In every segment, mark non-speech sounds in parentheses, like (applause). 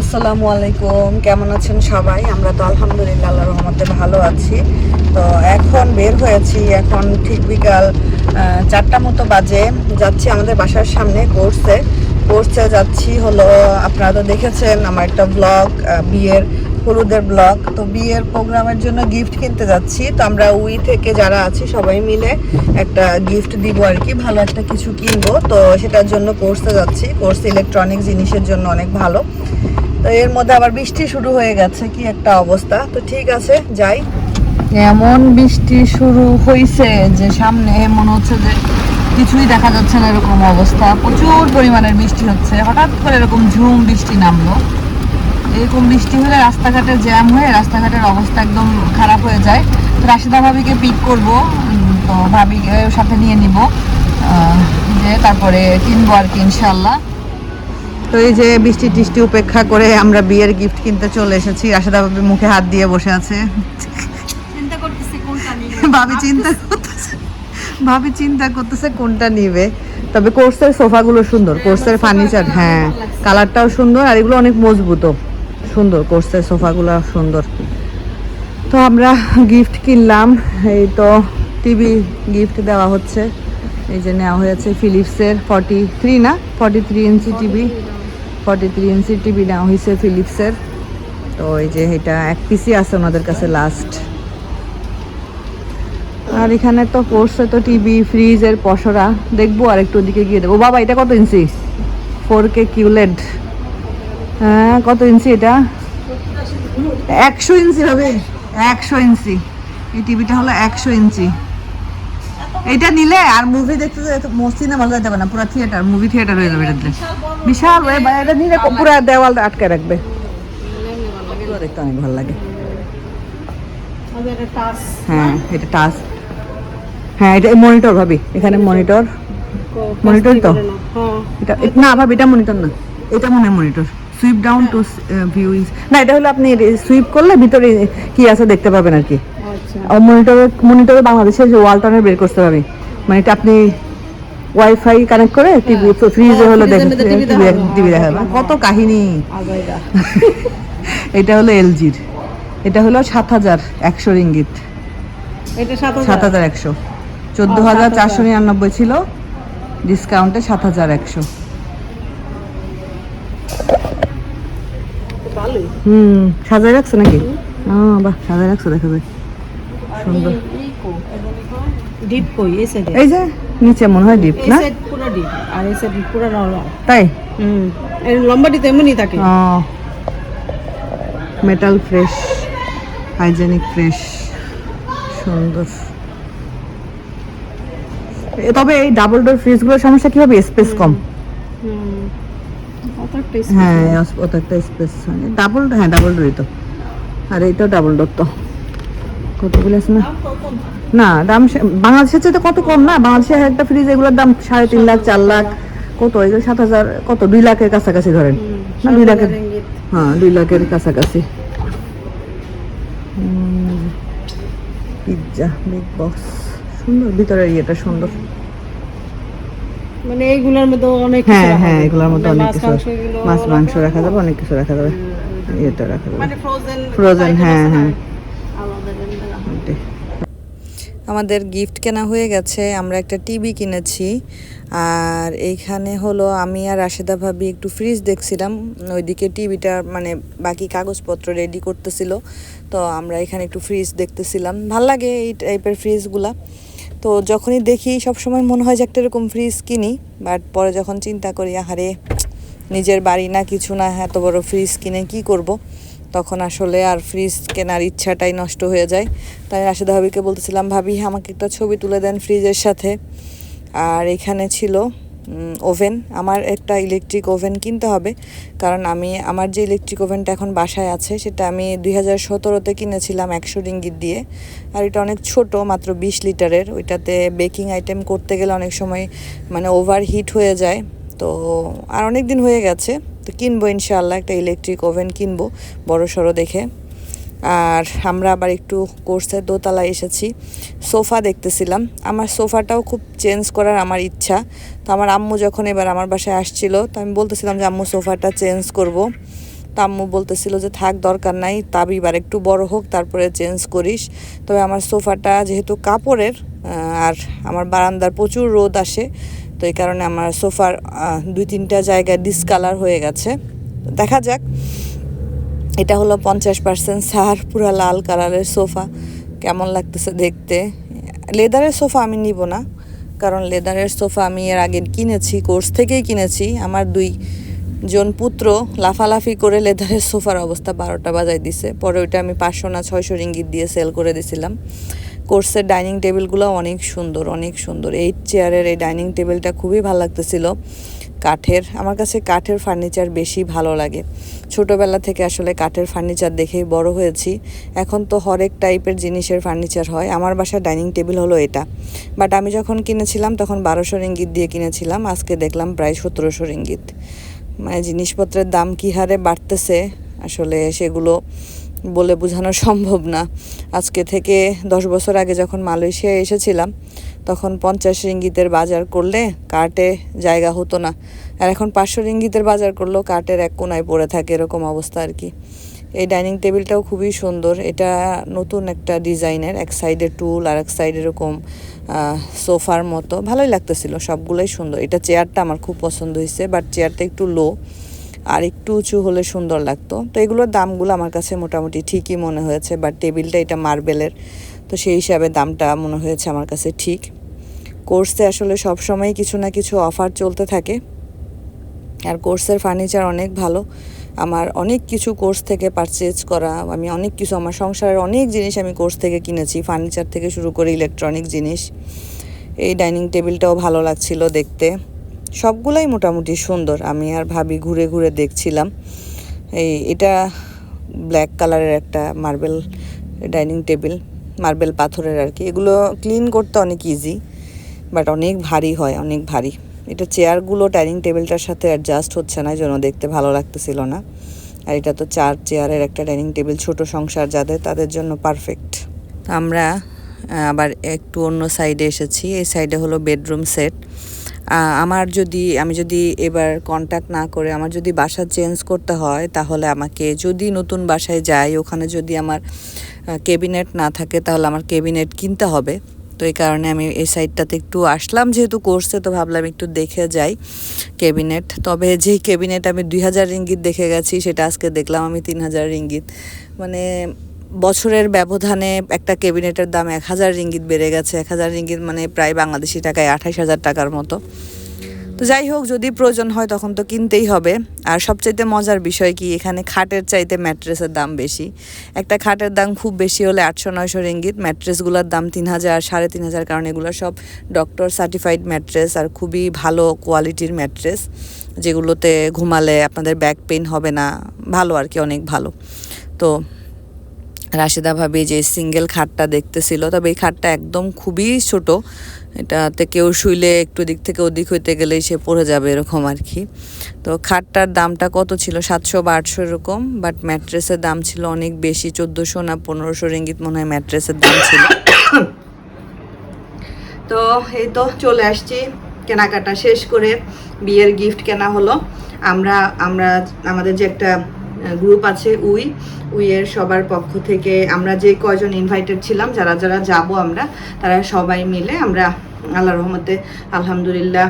আসসালামু আলাইকুম। কেমন আছেন সবাই? আমরা তো আলহামদুলিল্লাহ আল্লাহ রহমতে ভালো আছি। তো এখন বের হয়েছি, এখন ঠিক বিকাল চারটা মতো বাজে। যাচ্ছি আমাদের বাসার সামনে কোর্সে। কোর্সে যাচ্ছি হলো, আপনারা তো দেখেছেন আমার একটা ব্লগ বিয়ের, হলুদের ব্লগ তো বিয়ের প্রোগ্রামের জন্য গিফট কিনতে যাচ্ছি। তো আমরা উই থেকে যারা আছি সবাই মিলে একটা গিফট দিব আর কি, ভালো একটা কিছু কিনবো। তো সেটার জন্য কোর্সে যাচ্ছি। কোর্স ইলেকট্রনিক জিনিসের জন্য অনেক ভালো। তো এর মধ্যে আবার বৃষ্টি শুরু হয়ে গেছে, কি একটা অবস্থা। তো ঠিক আছে, যাই। এমন বৃষ্টি শুরু হয়েছে যে সামনে মনে হচ্ছে যে কিছুই দেখা যাচ্ছে না এরকম অবস্থা। প্রচুর পরিমাণের বৃষ্টি হচ্ছে। হঠাৎ করে এরকম ঝুম বৃষ্টি নামলো। এরকম বৃষ্টি হলে রাস্তাঘাটে জ্যাম হয়ে রাস্তাঘাটের অবস্থা একদম খারাপ হয়ে যায়। তো রাশিদা ভাবিকে পিক করব তো ভাবিকে সাথে নিয়ে নিব। যে তারপরে কিনবো আর কি ইনশাল্লাহ তো এই যে বৃষ্টি টিষ্টি উপেক্ষা করে আমরা বিয়ের গিফট কিনতে চলে এসেছি। রাশেদা ভাবি মুখে হাত দিয়ে বসে আছে। ভাবি চিন্তা করতেছে। ভাবি চিন্তা করতেছে কোনটা নিবে। তবে কোর্সের সোফাগুলো সুন্দর কোর্সের ফার্নিচার হ্যাঁ কালারটাও সুন্দর আর এগুলো অনেক মজবুতও। সুন্দর কোর্সের সোফাগুলো সুন্দর। তো আমরা গিফট কিনলাম। এই তো টিভি গিফট দেওয়া হচ্ছে। এই যে নেওয়া হয়েছে ফিলিপসের ফর্টি থ্রি না? Forty three inch TV forty three inch TV নেওয়া হয়েছে ফিলিপসের তো এই যে এটা এক পিসি আছে ওনাদের কাছে লাস্ট আর এখানে তো কোর্সে তো টিভি ফ্রিজের পসরা। দেখব আর একটু ওদিকে গিয়ে দেবো। বাবা, এটা কত ইঞ্চি ফোর কে কিউলেড হ্যাঁ কত ইঞ্চি এটা? একশো ইঞ্চি হবে। একশো ইঞ্চি এই টিভিটা হলো একশো ইঞ্চি এটা নিলে আর মুভি দেখতে সিনেমা হলে যাবে না, পুরো থিয়েটার মুভি থিয়েটার হয়ে যাবে এটাতে। বিশাল এটা নিলে পুরো দেওয়াল আটকে রাখবে। দেখতে অনেক ভালো লাগে হ্যাঁ এটা টাচ হ্যাঁ এটা মনিটর ভাবি, এখানে মনিটর Monitor তো? এটা না ভাবি, এটা মনিটর না। এটা মনে monitor sweep down to view is না, এটা হলো আপনি সুইপ করলে ভিতরে কি আছে দেখতে পাবেন আর কি। মনিটরে মনিটরে বাংলাদেশে যে ওয়ালটনের বের করতে পারবে মানে এটা আপনি ওয়াইফাই কানেক্ট করে টিভি ফ্রিজে হলো দেখেন টিভি দেখাবে কত কাহিনী? (laughs) এটা হলো এলজির এটা হলো সাত হাজার একশো রিঙ্গিত। সাত হাজার। একশো। চোদ্দ হাজার চারশো নিরানব্বই ছিল। ডিসকাউন্টে সাত হাজার একশো। হুম সাজায় রাখছো নাকি? বাহ সাজায় রাখছো দেখা যায়। সুন্দর। ডিপ কই? এই সাইডে এই যে নিচে মনে হয় ডিপ এই সাইড পুরো ডিপ আর এই সাইড পুরো নরম তাই? হুম এই লম্বাটি তো এমনই থাকে। মেটাল ফ্রেশ হাইজেনিক ফ্রেশ সুন্দর। তবে এই ডাবল ডোর ফ্রিজগুলোর সমস্যা কি হবে স্পেস কম। হুম হ্যাঁ অত একটা স্পেস ডাবল হ্যাঁ ডাবল ডোরই তো। আর এইটাও ডাবল ডোর তো কতগুলো আছে না? না দাম বাংলাদেশের চেয়ে কত কম না? বাংলাদেশের একটা ফ্রিজ এগুলোর দাম সাড়ে তিন লাখ চার লাখ কত? এগুলো সাত হাজার কত? দুই লাখের কাছাকাছি ধরেন। না দুই লাখের হ্যাঁ দুই লাখের কাছাকাছি। পিৎজা বিগ বক্স সুন্দর ভিতরের ইয়েটা সুন্দর। মানে এইগুলোর মধ্যে অনেক হ্যাঁ হ্যাঁ। এগুলোর মধ্যে মানে অনেক মাছ কিছু মাংস মাছ মাংস রাখা যাবে অনেক কিছু রাখা যাবে। ইয়েটা রাখা যাবে। মানে ফ্রোজেন ফ্রোজেন হ্যাঁ হ্যাঁ। আমাদের গিফট কেনা হয়ে গেছে, আমরা একটা টিভি কিনেছি। আর এইখানে হলো আমি আর রাশেদা ভাবি একটু ফ্রিজ দেখছিলাম, ওইদিকে টিভিটা মানে বাকি কাগজপত্র রেডি করতেছিল, তো আমরা এখানে একটু ফ্রিজ দেখতেছিলাম। ভালো লাগে এই টাইপের ফ্রিজগুলা তো যখনই দেখি সব সময় মনে হয় যে একটা এরকম ফ্রিজ কিনি বাট পরে যখন চিন্তা করি, আহারে, নিজের বাড়ি না কিছু না, এত বড় ফ্রিজ কিনে কি করব? তখন আসলে আর ফ্রিজ কেনার ইচ্ছাটাই নষ্ট হয়ে যায়। তাই রাশেদা ভাবিকে বলতেছিলাম, ভাবি, আমাকে একটা ছবি তুলে দেন ফ্রিজের সাথে। আর এখানে ছিল ওভেন আমার একটা ইলেকট্রিক ওভেন কিনতে হবে, কারণ আমি, আমার যে ইলেকট্রিক ওভেনটা এখন বাসায় আছে, সেটা আমি দুই হাজার সতেরোতে কিনেছিলাম একশো রিঙ্গিত দিয়ে। আর এটা অনেক ছোট, মাত্র বিশ লিটারের। ওইটাতে বেকিং আইটেম করতে গেলে অনেক সময় মানে ওভার হিট হয়ে যায়। তো, আর অনেক দিন হয়ে গেছে। তো কিনবো ইনশাআল্লাহ, একটা ইলেকট্রিক ওভেন কিনবো, বড় সড়ো দেখে। আর আমরা আবার একটু কোর্সের দোতলায় এসেছি, সোফা দেখতেছিলাম। আমার সোফাটাও খুব চেঞ্জ করার আমার ইচ্ছা। তো আমার আম্মু যখন এবার আমার বাসায় আসছিল, তো আমি বলতেছিলাম যে, আম্মু, সোফাটা চেঞ্জ করব। তো আম্মু বলতেছিল যে, থাক, দরকার নাই তাবিব আর একটু বড় হোক, তারপরে চেঞ্জ করিস। তবে আমার সোফাটা যেহেতু কাপড়ের আর আমার বারান্দার প্রচুর রোদ আসে তো এই কারণে আমার সোফার দুই তিনটা জায়গায় ডিসকালার হয়ে গেছে। দেখা যাক। এটা হলো পঞ্চাশ পার্সেন্ট সার, পুরো লাল কালারের সোফা। কেমন লাগতেছে দেখতে? লেদারের সোফা আমি নিব না। কারণ লেদারের সোফা আমি এর আগে কিনেছি, কোর্স থেকেই কিনেছি। আমার দুই জন পুত্র লাফালাফি করে লেদারের সোফার অবস্থা বারোটা বাজায় দিছে। পরে ওইটা আমি পাঁচশো না ছয়শো রিঙ্গিত দিয়ে সেল করে দিছিলাম। কোর্সের ডাইনিং টেবিলগুলো অনেক সুন্দর অনেক সুন্দর। এই চেয়ারের এই ডাইনিং টেবিলটা খুবই ভালো লাগতেছিল। কাঠের, আমার কাছে কাঠের ফার্নিচার বেশি ভালো লাগে। ছোটোবেলা থেকে আসলে কাঠের ফার্নিচার দেখেই বড় হয়েছি। এখন তো হরেক টাইপের জিনিসের ফার্নিচার হয়। আমার বাসার ডাইনিং টেবিল হলো এটা। বাট আমি যখন কিনেছিলাম, তখন বারোশো রিঙ্গিত দিয়ে কিনেছিলাম। আজকে দেখলাম প্রায় সতেরোশো রিঙ্গিত। মানে জিনিসপত্রের দাম কী হারে বাড়তেছে, আসলে সেগুলো বলে বোঝানো (laughs) সম্ভব না। আজকে থেকে দশ বছর আগে যখন মালয়েশিয়ায় এসেছিলাম, তখন পঞ্চাশ রিঙ্গিতের বাজার করলে কার্টে জায়গা হতো না। আর এখন পাঁচশো রিঙ্গিতের বাজার করলেও কার্টের এক কোনায় পড়ে থাকে এরকম অবস্থা আর কি। এই ডাইনিং টেবিলটাও খুবই সুন্দর। এটা নতুন একটা ডিজাইনের, এক সাইডে টুল আর এক সাইডে এরকম সোফার মতো। ভালোই লাগতেছিল, সবগুলোই সুন্দর। এটা চেয়ারটা আমার খুব পছন্দ হয়েছে বাট চেয়ারটা একটু লো আর একটু উঁচু হলে সুন্দর লাগতো। তো এগুলোর দামগুলো আমার কাছে মোটামুটি ঠিকই মনে হয়েছে বাট টেবিলটা এটা মার্বেলের, তো সেই হিসাবে দামটা মনে হয়েছে আমার কাছে ঠিক। কোর্সে আসলে সব সময় কিছু না কিছু অফার চলতে থাকে। আর কোর্সের ফার্নিচার অনেক ভালো। আমার অনেক কিছু কোর্স থেকে পারচেজ করা, আমি অনেক কিছু, আমার সংসারের অনেক জিনিস আমি কোর্স থেকে কিনেছি ফার্নিচার থেকে শুরু করে ইলেকট্রনিক জিনিস। এই ডাইনিং টেবিলটাও ভালো লাগছিল দেখতে। সবগুলাই মোটামুটি সুন্দর, আমি আর ভাবি ঘুরে ঘুরে দেখছিলাম। এই, এটা ব্ল্যাক কালারের একটা মার্বেল ডাইনিং টেবিল মার্বেল পাথরের আর কি। এগুলো ক্লিন করতে অনেক ইজি বাট অনেক ভারী হয়, অনেক ভারী। এটা চেয়ারগুলো ডাইনিং টেবিলটার সাথে অ্যাডজাস্ট হচ্ছে না জন্য দেখতে ভালো লাগতেছিল না। আর এটা তো চার চেয়ারের একটা ডাইনিং টেবিল, ছোট সংসার যাদের, তাদের জন্য পারফেক্ট আমরা আবার একটু অন্য সাইডে এসেছি, এই সাইডে হলো বেডরুম সেট আমার যদি, আমি যদি এবার কন্ট্যাক্ট না করে, আমার যদি বাসা চেঞ্জ করতে হয়, তাহলে আমাকে যদি নতুন বাসায় যাই ওখানে যদি আমার কেবিনেট না থাকে, তাহলে আমার কেবিনেট কিনতে হবে। তো এই কারণে আমি এই সাইডটাতে একটু আসলাম। যেহেতু করছে তো ভাবলাম একটু দেখে যাই ক্যাবিনেট তবে যেই ক্যাবিনেট আমি দুই হাজার রিঙ্গিত দেখে গেছি, সেটা আজকে দেখলাম আমি তিন হাজার রিঙ্গিত মানে বছরের ব্যবধানে একটা ক্যাবিনেটের দাম এক হাজার রিঙ্গিত বেড়ে গেছে। এক হাজার রিঙ্গিত মানে প্রায় বাংলাদেশি টাকায় আঠাশ হাজার টাকার মতো। যাই হোক, যদি প্রয়োজন হয় তখন তো কিনতেই হবে। আর সবচাইতে মজার বিষয় কি, এখানে খাটের চাইতে ম্যাট্রেসের দাম বেশি। একটা খাটের দাম খুব বেশি হলে আটশো নয়শো রিঙ্গিত। ম্যাট্রেসগুলোর দাম তিন হাজার, সাড়ে তিন হাজার, কারণ এগুলো সব ডক্টর সার্টিফাইড ম্যাট্রেস আর খুবই ভালো কোয়ালিটির ম্যাট্রেস, যেগুলোতে ঘুমালে আপনাদের ব্যাক পেইন হবে না, ভালো আর কি, অনেক ভালো। তো রাশেদা ভাবি যে সিঙ্গেল খাটটা দেখতেছিল, তবে এই খাটটা একদম খুবই ছোট। এটাতে কেউ শুইলে একটু দিক থেকে ওদিক হইতে গেলেই সে পড়ে যাবে এরকম আর কি। তো খাটটার দামটা কত ছিল? সাতশো বা আটশো এরকম বাট ম্যাট্রেসের দাম ছিল অনেক বেশি, চোদ্দোশো না পনেরোশো রিঙ্গিত মনে হয় ম্যাট্রেসের দাম ছিল। তো এই তো চলে আসছি কেনাকাটা শেষ করে, বিয়ের গিফট কেনা হলো। আমরা আমরা, আমাদের যে একটা গ্রুপ আছে উই। উইয়ের সবার পক্ষ থেকে আমরা যে কয়জন ইনভাইটেড ছিলাম, যারা যারা যাব আমরা, তারা সবাই মিলে আমরা আল্লাহ রহমতে আলহামদুলিল্লাহ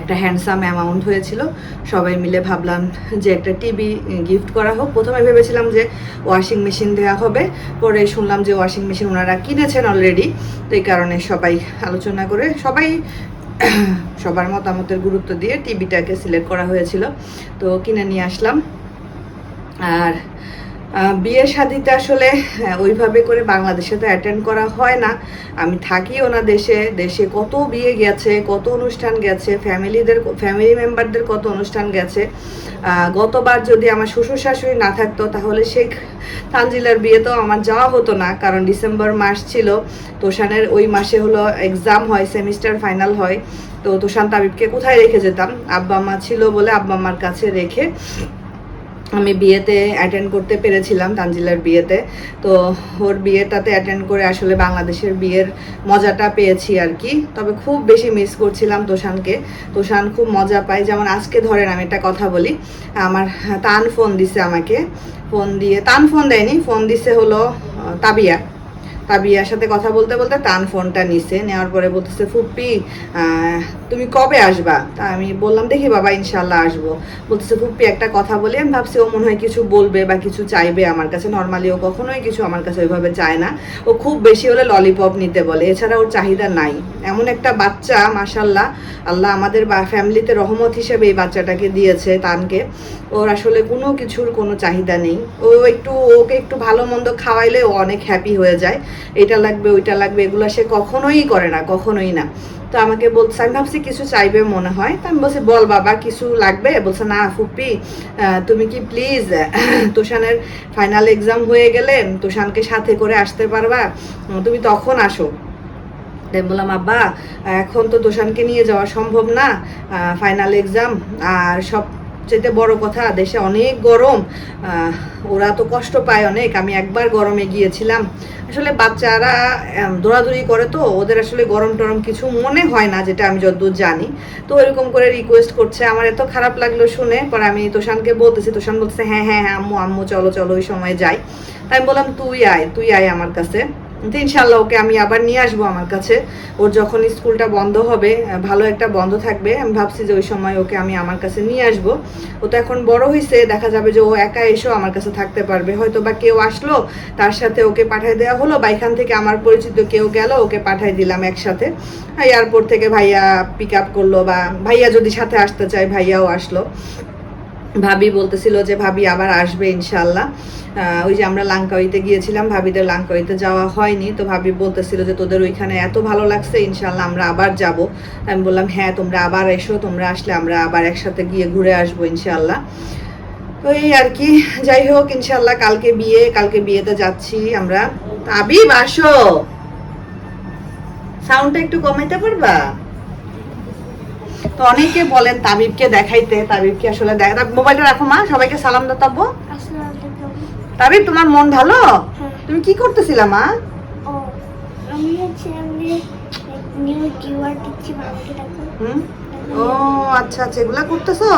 একটা হ্যান্ডসাম অ্যামাউন্ট হয়েছিল। সবাই মিলে ভাবলাম যে একটা টিভি গিফট করা হোক। প্রথমে ভেবেছিলাম যে ওয়াশিং মেশিন দেওয়া হবে। পরে শুনলাম যে ওয়াশিং মেশিন ওনারা কিনেছেন অলরেডি তো এই কারণে সবাই আলোচনা করে, সবাই সবার মতামতের গুরুত্ব দিয়ে টিভিটাকে সিলেক্ট করা হয়েছিল। তো কিনে নিয়ে আসলাম। আর বিয়ে শাদিতে আসলে ওইভাবে করে বাংলাদেশে তো অ্যাটেন্ড করা হয় না। আমি থাকিও না দেশে দেশে কত বিয়ে গেছে, কত অনুষ্ঠান গেছে, ফ্যামিলিদের, ফ্যামিলি মেম্বারদের কত অনুষ্ঠান গেছে। গতবার যদি আমার শ্বশুর শাশুড়ি না থাকতো, তাহলে শেখ তানজিলার বিয়ে তো আমার যাওয়া হতো না, কারণ ডিসেম্বর মাস ছিল। তোষানের ওই মাসে হলো এক্সাম হয় সেমিস্টার ফাইনাল হয়। তো তোষান তাবিবকে কোথায় রেখে যেতাম? আব্বা মা ছিল বলে আব্বা মার কাছে রেখে আমি বিয়েতে অ্যাটেন্ড করতে পেরেছিলাম তানজিলার বিয়েতে। তো ওর বিয়েটাতে অ্যাটেন্ড করে আসলে বাংলাদেশের বিয়ের মজাটা পেয়েছি আর কি। তবে খুব বেশি মিস করছিলাম তোষানকে। তোষান খুব মজা পায়। যেমন আজকে ধরেন আমি একটা কথা বলি, আমার তান ফোন দিছে আমাকে। ফোন দিয়ে, তান ফোন দেয়নি ফোন দিছে হলো তাবিয়া। তাবিয়ার সাথে কথা বলতে বলতে তান ফোনটা নিছে। নেওয়ার পরে বলতেছে, ফুপ্পি তুমি কবে আসবা? তা আমি বললাম, দেখি বাবা ইনশাল্লাহ আসব। বলতেছে, ফুপ্পি, একটা কথা বলি। আমি ভাবছি, ও মনে হয় কিছু বলবে বা কিছু চাইবে আমার কাছে। নর্মালি ও কখনোই কিছু আমার কাছে ওইভাবে চায় না। ও খুব বেশি হলে ললিপপ নিতে বলে। এছাড়া ওর চাহিদা নাই। এমন একটা বাচ্চা মাসাল্লাহ আল্লাহ আমাদের বা ফ্যামিলিতে রহমত হিসেবে এই বাচ্চাটাকে দিয়েছে তানকে। ওর আসলে কোনো কিছুর কোনো চাহিদা নেই। ও একটু, ওকে একটু ভালো মন্দ খাওয়াইলে ও অনেক হ্যাপি হয়ে যায়। এটা লাগবে, ওইটা লাগবে, এগুলো সে কখনোই করে না, কখনোই না। তো আমাকে বলছে, আমি ভাবছি কিছু চাইবে মনে হয়, তো আমি বলছি, বল বাবা, কিছু লাগবে? বলছে, না ফুপি তুমি কি প্লিজ তোষানের ফাইনাল এক্সাম হয়ে গেলে তোষানকে সাথে করে আসতে পারবা? তুমি তখন আসো। বললাম, আব্বা, এখন তো তোষানকে নিয়ে যাওয়া সম্ভব না ফাইনাল এক্সাম আর সবচেয়ে বড় কথা, দেশে অনেক গরম। ওরা তো কষ্ট পায় অনেক। আমি একবার গরমে গিয়েছিলাম। আসলে বাচ্চারা দৌড়াদৌড়ি করে তো, ওদের আসলে গরম টরম কিছু মনে হয় না, যেটা আমি যতদূর জানি। তো এরকম করে রিকোয়েস্ট করছে। আমার এত খারাপ লাগল শুনে। পরে আমি তোষানকে বলতেছি, তোষান বলতেছে হ্যাঁ হ্যাঁ হ্যাঁ আম্মু আম্মু, চলো চলো, ওই সময় যাই। তাই বললাম, তুই আয় তুই আয় আমার কাছে। ইনশাল্লাহ ওকে আমি আবার নিয়ে আসব আমার কাছে। ওর যখন স্কুলটা বন্ধ হবে ভালো একটা বন্ধ থাকবে, আমি ভাবছি যে ওই সময় ওকে আমি আমার কাছে নিয়ে আসব। ও তো এখন বড় হয়েছে দেখা যাবে যে ও একা এসেও আমার কাছে থাকতে পারবে। হয়তো বা কেউ আসলো, তার সাথে ওকে পাঠিয়ে দেওয়া হলো, বা এখান থেকে আমার পরিচিত কেউ গেল, ওকে পাঠিয়ে দিলাম একসাথে। এয়ারপোর্ট থেকে ভাইয়া পিক আপ করল, বা ভাইয়া যদি সাথে আসতে চায়, ভাইয়াও আসলো। ভাবি বলতেছিল যে ভাবি আবার আসবে ইনশাল্লাহ। ওই যে আমরা লাঙ্কাউইতে গিয়েছিলাম, ভাবিদের লাঙ্কাউইতে যাওয়া হয়নি। তো ভাবি বলতেছিল যে তোদের ওইখানে এত ভালো লাগছে, ইনশাল্লাহ আমরা আবার যাব। আমি বললাম হ্যাঁ তোমরা আবার এসো, তোমরা আসলে আমরা আবার একসাথে গিয়ে ঘুরে আসব ইনশাল্লাহ। তো এই আর কি, যাই হোক, ইনশাল্লাহ কালকে বিয়ে, কালকে বিয়েতে যাচ্ছি আমরা। আবিব, আসো। সাউন্ডটা একটু কমাইতে পারবা? তো অনেকে বলেন তাবিবকে দেখাইতে তাবিবকে আসলে দেখ মোবাইলটা রাখো মা সবাইকে সালাম দাতাবো আসসালামু তাবিব তোমার মন ভালো? হ্যাঁ। তুমি কি করতেছিলা মা? ও আমি হচ্ছে আমি নিউ কিওয়ার্ড দিচ্ছি বাবাকে ডাকো হুম? ও আচ্ছা আচ্ছা এগুলা করতেছো?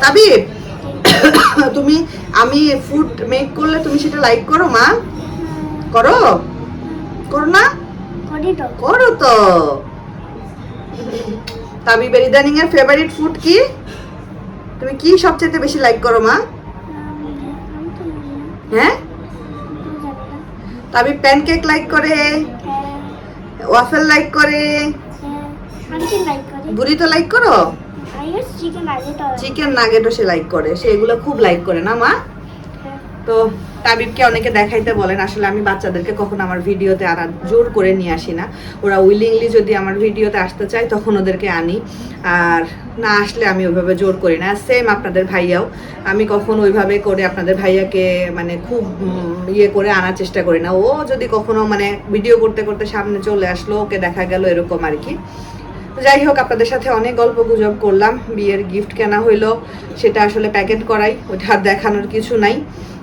তাবিব তুমি আমি ফুড মেক করলে তুমি সেটা লাইক করো মা। করো? করো না? করো তো। তাবিবের ইদানিং এর ফেভারিট ফুড কি? তুমি কি সবচেয়ে বেশি লাইক করো মা? হ্যাঁ? তাবিব প্যানকেক লাইক করে ওয়াফেল লাইক করে বুড়ি তো লাইক করো চিকেন নাগেটও সে লাইক করে সে এগুলো খুব লাইক করে না মা? তো তাবিবকে অনেকে দেখাইতে বলেন, আসলে আমি বাচ্চাদেরকে কখনো আমার ভিডিওতে আনা জোর করে নিয়ে আসি না। ওরা উইলিংলি যদি আমার ভিডিওতে আসতে চায়, তখন ওদেরকে আনি। আর না আসলে আমি ওইভাবে জোর করি না। সেম আপনাদের ভাইয়াও। আমি কখন ওইভাবে করে আপনাদের ভাইয়াকে মানে খুব ইয়ে করে আনার চেষ্টা করি না। ও যদি কখনো মানে ভিডিও করতে করতে সামনে চলে আসলো, ওকে দেখা গেল, এরকম আর কি। যাই হোক, আপনাদের সাথে অনেক গল্প গুজব করলাম। বিয়ের গিফট কেনা হইল, সেটা আসলে প্যাকেট করাই। ওটা দেখানোর কিছু নাই।